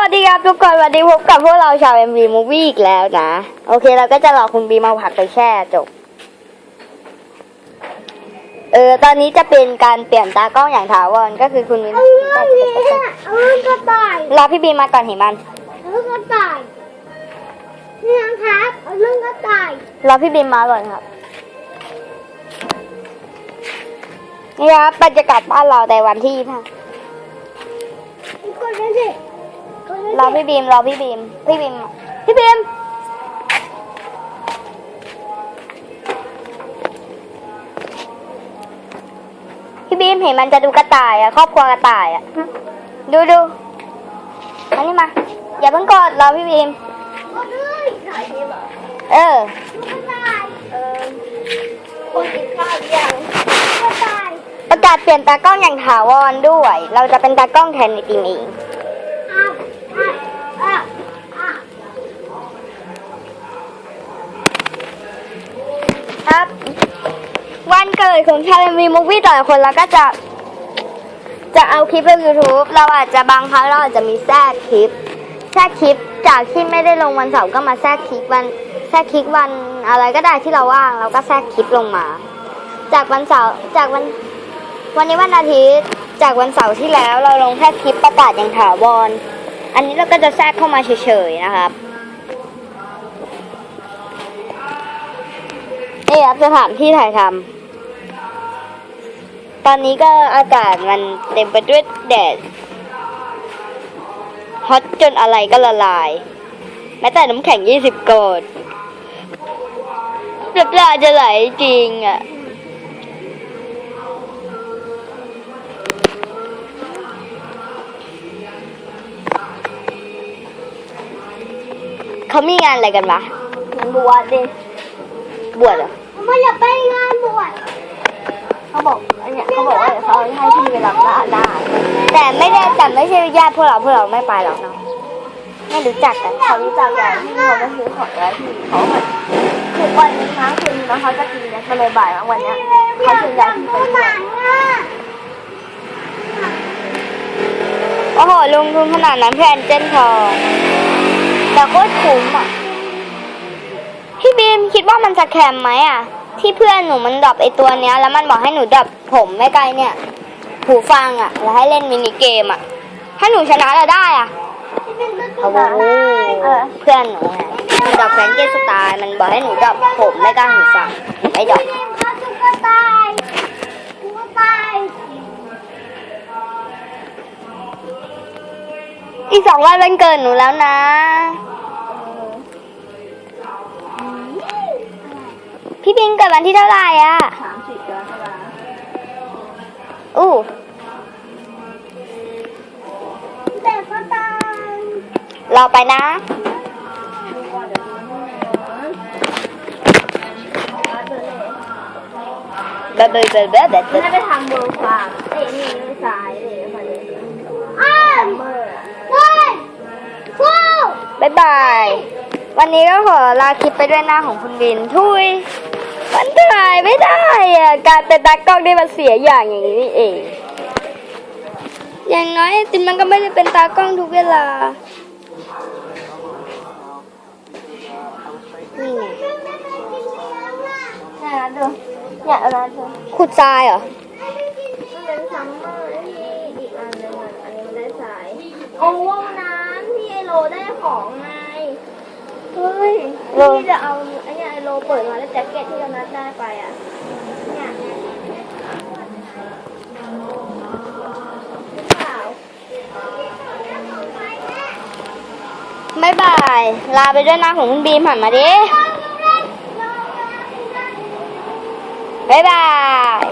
วัสดีครับทุกคนวันนี้พบกับพวกเราชาว MV Movie อีกแล้วนะ โอเคเราก็จะรอคุณบีมาผักไปแช่จบ เออตอนนี้จะเป็นการเปลี่ยนตากล้องอย่างถาวรก็คือคุณวินเอาเรื่องนี้เอาเรื่องกระต่ายรอพี่บีมาก่อนเห็นมันเอาเรื่องกระต่ายนี่นะครับเอาเรื่องกระต่ายรอพี่บีมาก่อนครับนี่ครับบรรยากาศบ้านเราในวันที่ค่ะ รอพี่บีมรอพี่บีมพี่บีมพี่บีมพี่บีมเห็นมันจะดูกระต่ายอะครอบครัวกระต่ายอะดูดูอันนี้มา อย่าเพิ่งกดรอพี่บีมกดเลยถ่ายคลิปเหรอเออกระต่ายเออคนกินข้าวยังกระต่ายประกาศเปลี่ยนตากล้องอย่างถาวรด้วย เราจะเป็นตากล้องแทนในปีนี้ ครับ วันเกิดของชาเลนวีมูวี่แต่ละคนเราก็จะ จะเอาคลิปลง YouTube เราอาจจะบางครั้งเราอาจจะมีแทรกคลิป แทรกคลิปจากที่ไม่ได้ลงวันเสาร์ก็มาแทรกคลิปวันแทรกคลิปวันอะไรก็ได้ที่เราว่างเราก็แทรกคลิปลงมา จากวันเสาร์จากวันวันนี้วันอาทิตย์จากวันเสาร์ที่แล้วเราลงแค่คลิปประกาศอย่างถาวร อันนี้เราก็จะแทรกเข้ามาเฉยๆนะครับ นี่ครับสถานที่ถ่ายทำตอนนี้ก็อากาศมันเต็มไปด้วยแดดฮอตจนอะไรก็ละลาย แม้แต่น้ำแข็งยี่สิบโกดน้ำลายจะไหลจริงอะเขามีงานอะไรกันวะมันบวชดิบวชเหรอ มันอยากไปงานบวชเขาบอกอันเนี้ยเขาบอกว่าเดี๋ยวเขาให้พี่ไปรับหน้าได้แต่ไม่ได้แต่ไม่ใช่ญาติพวกเราพวกเราไม่ไปหรอกเนาะไม่รู้จักกันเขารู้จักกันที่เขาไปซื้อของแล้วที่เขาเหมือนคือวันนี้นะคืนนี้นะเขาจะกินเนี่ยก็เลยบ่ายมาวันเนี้ยเขาชวนยายที่ไปหด้วยนังอะโอ้โหลงทุนขนาดนั้นเพื่อนเจนทองแต่โคตรคุ้มอะ พี่บีมคิดว่ามันจะแคมไหมอะ ที่เพื่อนหนูมันดรอปไอตัวเนี้ย แล้วมันบอกให้หนูดรอปผมไม่ไกลเนี่ย หูฟังอะ แล้วให้เล่นมินิเกมอะ ถ้าหนูชนะเราได้อะที่เป็นตุ๊กโอ้โหตาเออเพื่อนหนูไงมันดรอปแฟนเกสไตล์มันบอกให้หนูดรอปผมไม่กล้าหูฟังไม่ดรอปเป็นตุ๊กตาตุ๊กตาอีกสองวันวันเกิดหนูแล้วนะ วันที่เท่าไหร่อะสามสิบกรกฎาคมอู้แต่ก็ตายรอไปนะ เบเบเบเบเบเบไม่ได้ไปทำเบอร์ฝาเอ้ยนี่ไม่สายเลยค่ะเลยอ้าวเบอร์อะวันฟูบายบาย วันนี้ก็ขอลาคลิปไปด้วยหน้าของคุณบิน ทุย มันถ่ายไม่ได้อะ การเป็นตากล้องได้มาเสียอย่างอย่างนี้นี่เอง อย่างน้อยไอติมมันก็ไม่ได้เป็นตากล้องทุกเวลา นี่ไงใช่นะดูเนี่ยเอานะดูขุดทรายเหรอ มันเป็นซัมเมอร์ที่อีกอันหนึงอะอันนี้มันได้สายโอ้วันนั้นที่ไอโลได้ของไงเฮ้ยที่จะเอาไอ้ เนี่ยไอโลเปิดมาแล้วแจ็คเก็ตที่เรานัดได้ไปอะเนี่ยหรือเปล่าบายบาย ลาไปด้วยหน้าของคุณบีมหันมาดิบายบาย